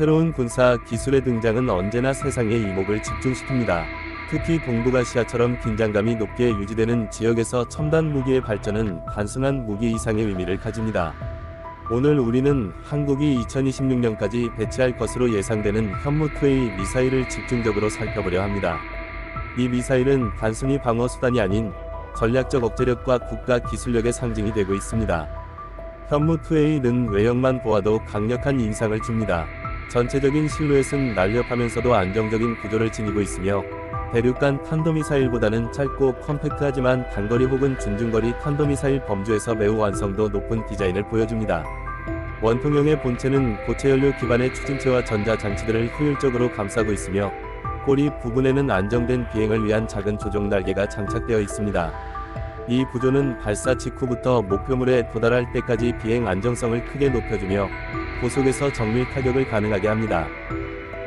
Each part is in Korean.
새로운 군사 기술의 등장은 언제나 세상의 이목을 집중시킵니다. 특히 동북아시아처럼 긴장감이 높게 유지되는 지역에서 첨단 무기의 발전은 단순한 무기 이상의 의미를 가집니다. 오늘 우리는 한국이 2026년까지 배치할 것으로 예상되는 현무2A 미사일을 집중적으로 살펴보려 합니다. 이 미사일은 단순히 방어 수단이 아닌 전략적 억제력과 국가 기술력의 상징이 되고 있습니다. 현무2A는 외형만 보아도 강력한 인상을 줍니다. 전체적인 실루엣은 날렵하면서도 안정적인 구조를 지니고 있으며 대륙간 탄도미사일보다는 짧고 컴팩트하지만 단거리 혹은 중중거리 탄도미사일 범주에서 매우 완성도 높은 디자인을 보여줍니다. 원통형의 본체는 고체 연료 기반의 추진체와 전자 장치들을 효율적으로 감싸고 있으며 꼬리 부분에는 안정된 비행을 위한 작은 조종 날개가 장착되어 있습니다. 이 구조는 발사 직후부터 목표물에 도달할 때까지 비행 안정성을 크게 높여주며 고속에서 정밀 타격을 가능하게 합니다.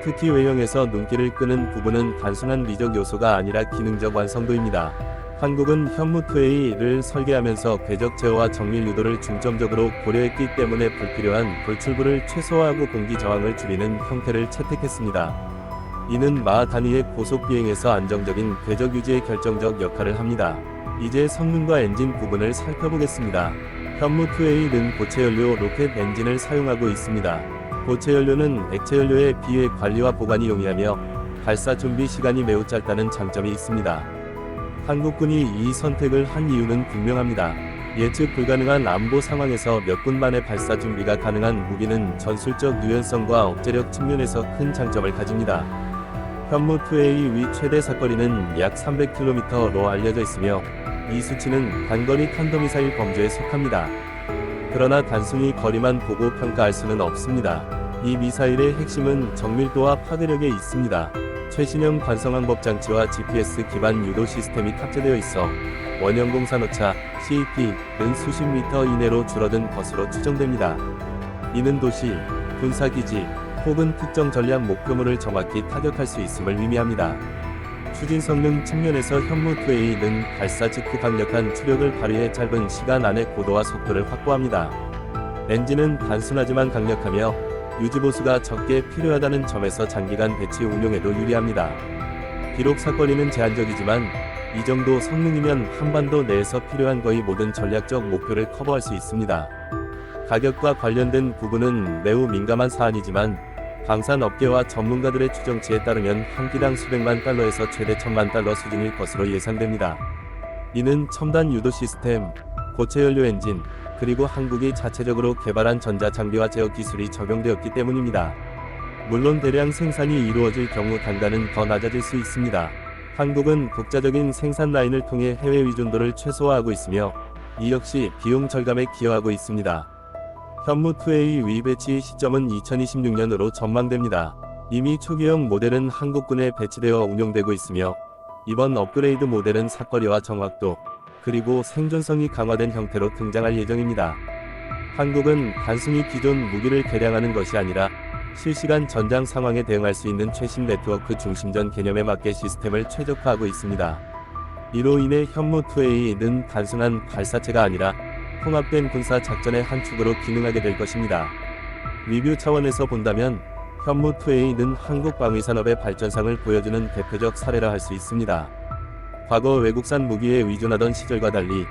특히 외형에서 눈길을 끄는 부분은 단순한 미적 요소가 아니라 기능적 완성도입니다. 한국은 현무2A를 설계하면서 궤적 제어와 정밀 유도를 중점적으로 고려했기 때문에 불필요한 돌출부를 최소화하고 공기 저항을 줄이는 형태를 채택했습니다. 이는 마 단위의 고속 비행에서 안정적인 궤적 유지에 결정적 역할을 합니다. 이제 성능과 엔진 부분을 살펴보겠습니다. 현무2A는 고체 연료 로켓 엔진을 사용하고 있습니다. 고체 연료는 액체 연료에 비해 관리와 보관이 용이하며 발사 준비 시간이 매우 짧다는 장점이 있습니다. 한국군이 이 선택을 한 이유는 분명합니다. 예측 불가능한 안보 상황에서 몇 분 만에 발사 준비가 가능한 무기는 전술적 유연성과 억제력 측면에서 큰 장점을 가집니다. 현무2A 위 최대 사거리는 약 300km로 알려져 있으며 이 수치는 단거리 탄도미사일 범주에 속합니다. 그러나 단순히 거리만 보고 평가할 수는 없습니다. 이 미사일의 핵심은 정밀도와 파괴력에 있습니다. 최신형 관성항법 장치와 GPS 기반 유도 시스템이 탑재되어 있어 원형 공산오차 CEP는 수십 미터 이내로 줄어든 것으로 추정됩니다. 이는 도시, 군사기지 혹은 특정 전략 목표물을 정확히 타격할 수 있음을 의미합니다. 추진 성능 측면에서 현무 2A는 발사 직후 강력한 추력을 발휘해 짧은 시간 안에 고도와 속도를 확보합니다. 엔진은 단순하지만 강력하며 유지보수가 적게 필요하다는 점에서 장기간 배치 운용에도 유리합니다. 비록 사거리는 제한적이지만 이 정도 성능이면 한반도 내에서 필요한 거의 모든 전략적 목표를 커버할 수 있습니다. 가격과 관련된 부분은 매우 민감한 사안이지만 방산 업계와 전문가들의 추정치에 따르면 한 기당 수백만 달러에서 최대 천만 달러 수준일 것으로 예상됩니다. 이는 첨단 유도 시스템, 고체 연료 엔진, 그리고 한국이 자체적으로 개발한 전자 장비와 제어 기술이 적용되었기 때문입니다. 물론 대량 생산이 이루어질 경우 단가는 더 낮아질 수 있습니다. 한국은 독자적인 생산 라인을 통해 해외 의존도를 최소화하고 있으며 이 역시 비용 절감에 기여하고 있습니다. 현무2A 위배치 시점은 2026년으로 전망됩니다. 이미 초기형 모델은 한국군에 배치되어 운용되고 있으며 이번 업그레이드 모델은 사거리와 정확도 그리고 생존성이 강화된 형태로 등장할 예정입니다. 한국은 단순히 기존 무기를 개량하는 것이 아니라 실시간 전장 상황에 대응할 수 있는 최신 네트워크 중심전 개념에 맞게 시스템을 최적화하고 있습니다. 이로 인해 현무2A는 단순한 발사체가 아니라 통합된 군사 작전의 한 축으로 기능하게 될 것입니다. 리뷰 차원에서 본다면 현무2A는 한국 방위산업의 발전상을 보여주는 대표적 사례라 할 수 있습니다. 과거 외국산 무기에 의존하던 시절과 달리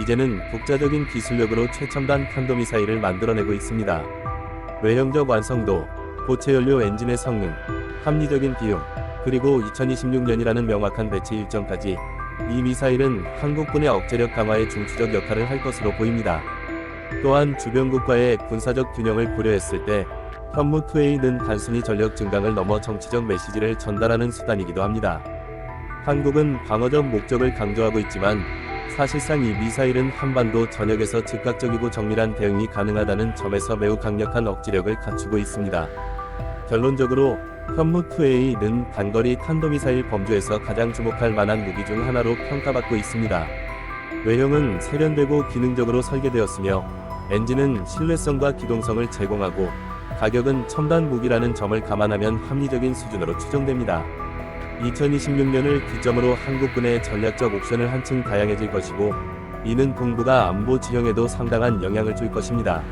이제는 독자적인 기술력으로 최첨단 탄도미사일을 만들어내고 있습니다. 외형적 완성도, 고체 연료 엔진의 성능, 합리적인 비용, 그리고 2026년이라는 명확한 배치 일정까지 이 미사일은 한국군의 억제력 강화에 중추적 역할을 할 것으로 보입니다. 또한 주변국과의 군사적 균형을 고려했을 때 현무2A는 단순히 전력 증강을 넘어 정치적 메시지를 전달하는 수단이기도 합니다. 한국은 방어적 목적을 강조하고 있지만 사실상 이 미사일은 한반도 전역에서 즉각적이고 정밀한 대응이 가능하다는 점에서 매우 강력한 억지력을 갖추고 있습니다. 결론적으로 현무2A는 단거리 탄도미사일 범주에서 가장 주목할 만한 무기 중 하나로 평가받고 있습니다. 외형은 세련되고 기능적으로 설계되었으며 엔진은 신뢰성과 기동성을 제공하고 가격은 첨단 무기라는 점을 감안하면 합리적인 수준으로 추정됩니다. 2026년을 기점으로 한국군의 전략적 옵션을 한층 다양해질 것이고 이는 동북아 안보 지형에도 상당한 영향을 줄 것입니다.